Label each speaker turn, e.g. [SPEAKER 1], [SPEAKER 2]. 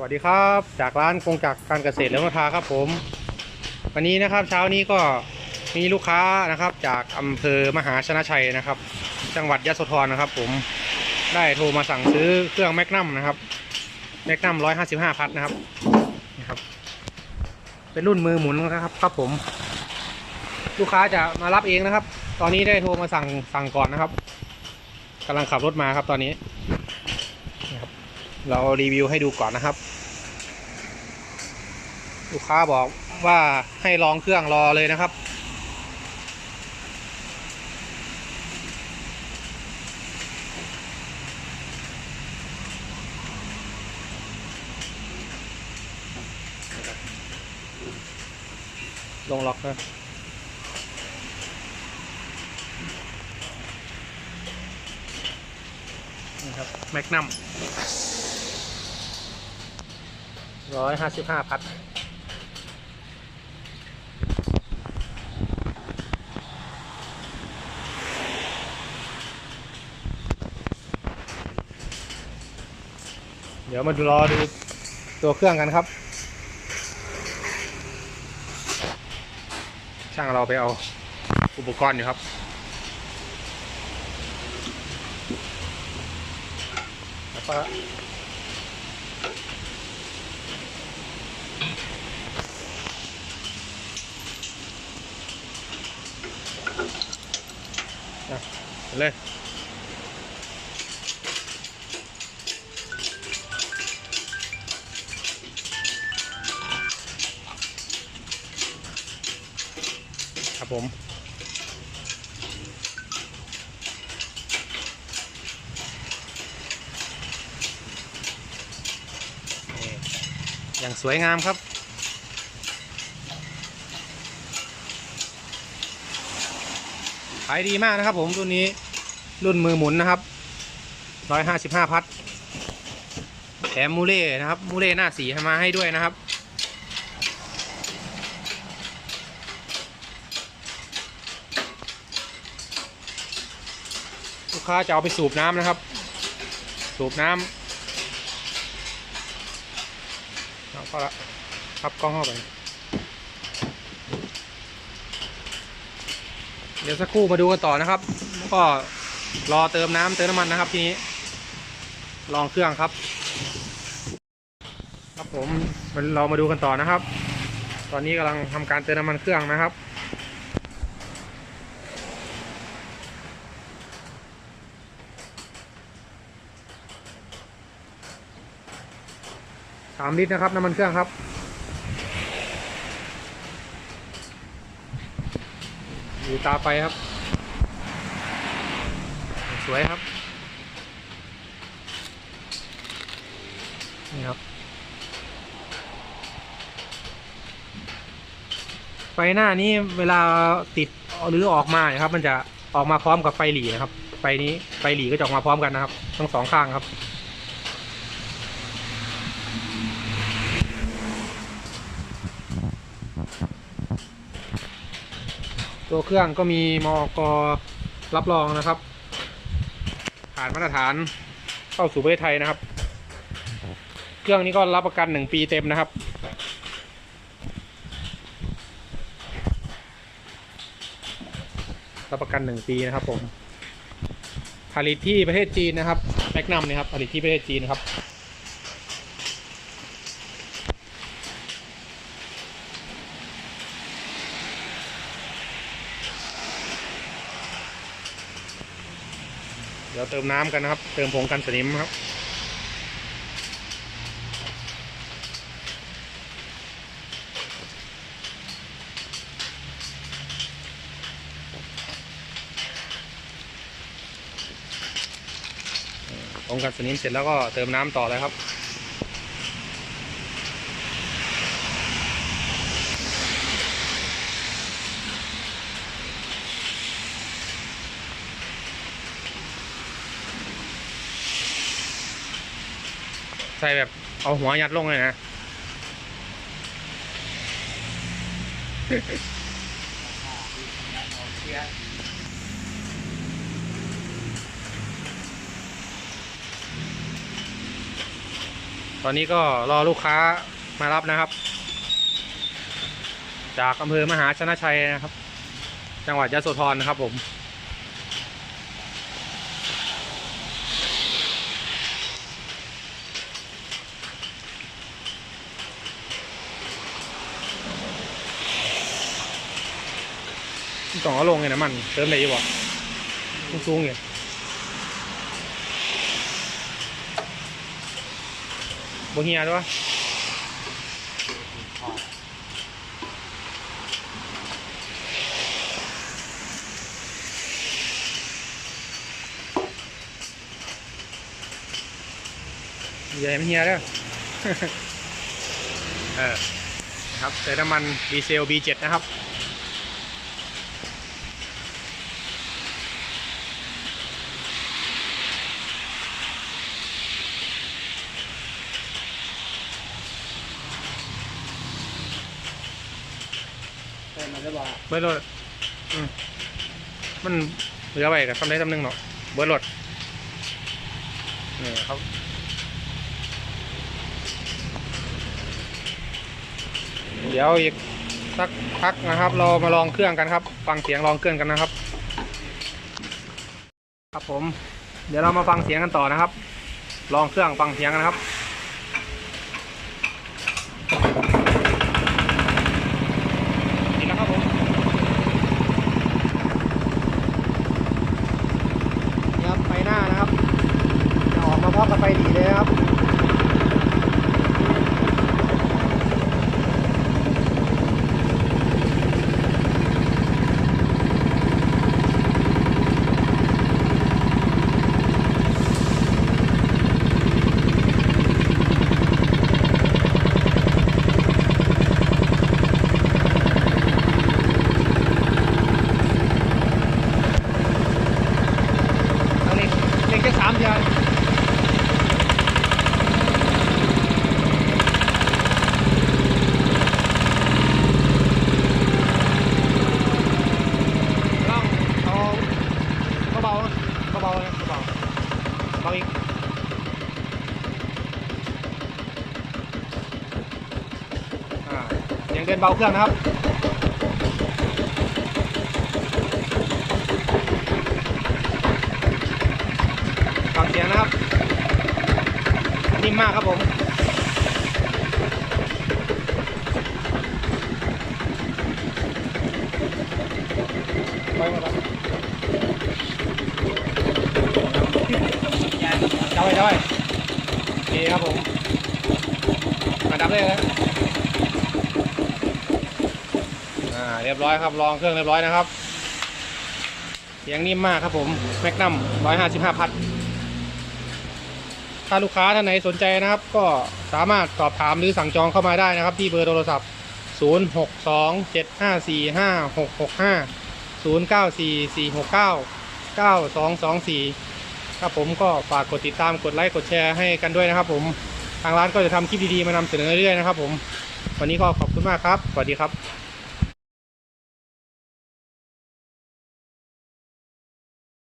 [SPEAKER 1] สวัสดีครับ จากร้านกงจักรการเกษตรและวัฒนาครับผม วันนี้นะครับเช้านี้ก็มีลูกค้านะครับ จากอำเภอมหาชนะชัยนะครับ จังหวัดยะโสธรนะครับ ผมได้โทรมาสั่งซื้อเครื่องแมกนัมนะครับแมกนัมร้อยห้าสิบห้าพัทนะครับนะครับ เป็นรุ่นมือหมุนนะครับครับผม ลูกค้าจะมารับเองนะครับ ตอนนี้ได้โทรมาสั่งสั่งก่อนนะครับกำลังขับรถมาครับตอนนี้ เรารีวิวให้ดูก่อนนะครับ ลูกค้าบอกว่าให้ลองเครื่องรอเลยนะครับ ลงล็อกนะนี่ครับแมกนัม ร้อยห้าสิบห้าพัดเดี๋ยวมาดูรอดูตัวเครื่องกันครับ ช่างเราไปเอาอุปกรณ์อยู่ครับ แล้วก็ เลยครับผมอย่างสวยงามครับ ขายดีมากนะครับ ผมรุ่นนี้รุ่นมือหมุนนะครับร้อยห้าสิบห้าพัดแถมมูเล่นะครับมูเล่หน้าสีมาให้ด้วยนะครับ ลูกค้าจะเอาไปสูบน้ำนะครับ สูบน้ำเอาก็ละพับกล้องเข้าไป ดี๋ยวสักครู่มาดูกันต่อนะครับ ก็รอเติมน้ำเติมน้ำมันนะครับทีนี้ ลองเครื่องครับ ครับผมเรามาดูกันต่อนะครับ ตอนนี้กำลังทำการเติมน้ำมันเครื่องนะครับสามลิตรนะครับน้ำมันเครื่องครับ อยู่ตาไปครับ สวยครับ นี่ครับ ไฟหน้านี้เวลาติดหรือออกมาครับ มันจะออกมาพร้อมกับไฟหลีนะครับ ไฟนี้ไฟหลีก็จะออกมาพร้อมกันนะครับ ทั้งสองข้างครับ ตัวเครื่องก็มีมอกรับรองนะครับ ผ่านมาตรฐานเข้าสู่ประเทศไทยนะครับ เครื่องนี้ก็รับประกันหนึ่งปีเต็มนะครับรับประกันหนึ่งปีนะครับผมผลิตที่ประเทศจีนนะครับแมกนัมนะครับผลิตที่ประเทศจีนนะครับ ดี๋ยวเติมน้ำกันนะครับ เติมผงกันสนิมครับผงกันสนิมเสร็จแล้วก็เติมน้ำต่อเลยครับ ใส่แบบเอาหัวยัดลงเลยนะ ตอนนี้ก็รอลูกค้ามารับนะครับ จากอำเภอมหาชนะชัยนะครับ จังหวัดยะโสธรนะครับผม ต้องเอาลงไงนะมัน เติมได้อยี่บ่สูงๆเนี่ยบ่เฮียด้วยอย่าให้มันเฮียเด้อเออครับใส่น้ำมันดีเซล B7 นะครับ
[SPEAKER 2] เบอก
[SPEAKER 1] เบิร์ดรถอืมมันเหลือไว้กับทำได้ทำหนึ่งเนาะเบิร์ดรถนี่ครับเดี๋ยวอีกสักพักนะครับ เรามาลองเครื่องกันครับ ฟังเสียงลองเครื่องกันนะครับ ครับผม เดี๋ยวเรามาฟังเสียงกันต่อนะครับ ลองเครื่องฟังเสียงกันนะครับ นี่แล้วครับผม นี่ครับไฟหน้านะครับจะออกมาพร้อมกับไฟหลีเลยนะครับ เอาเล็กเล็กแค่สามเดือนลองเอาเบาๆเบาๆนะเบาๆเบาอีกอ่ายัง เดินเบาเครื่องนะครับฟังเสียงนะครับนิ่มมากครับผมไปหมดแล้วจับไปจับไปนี่ครับผมมาดับเลยนะอ่า เรี ยบร้อยครับ ลองเครื่องเรียบร้อยนะครับ เสียงนิ่มมากครับผมแมกนัม155 พัทถ้าลูกค้าท่านไหนสนใจนะครับ ก็สามารถสอบถามหรือสั่งจองเข้ามาได้นะครับ ที่เบอร์โทรศัพท์ 0 6 2 7 5 4 5 6 6 5 0 9 4 4 6 9 9 2 2 4 ครับผมก็ฝากกดติดตามกดไลค์กดแชร์ให้กันด้วยนะครับ ผมทางร้านก็จะทำคลิปดีๆมานำเสนอเรื่อยๆนะครับ ผม วันนี้ก็ขอบคุณมากครับ สวัสดีครับ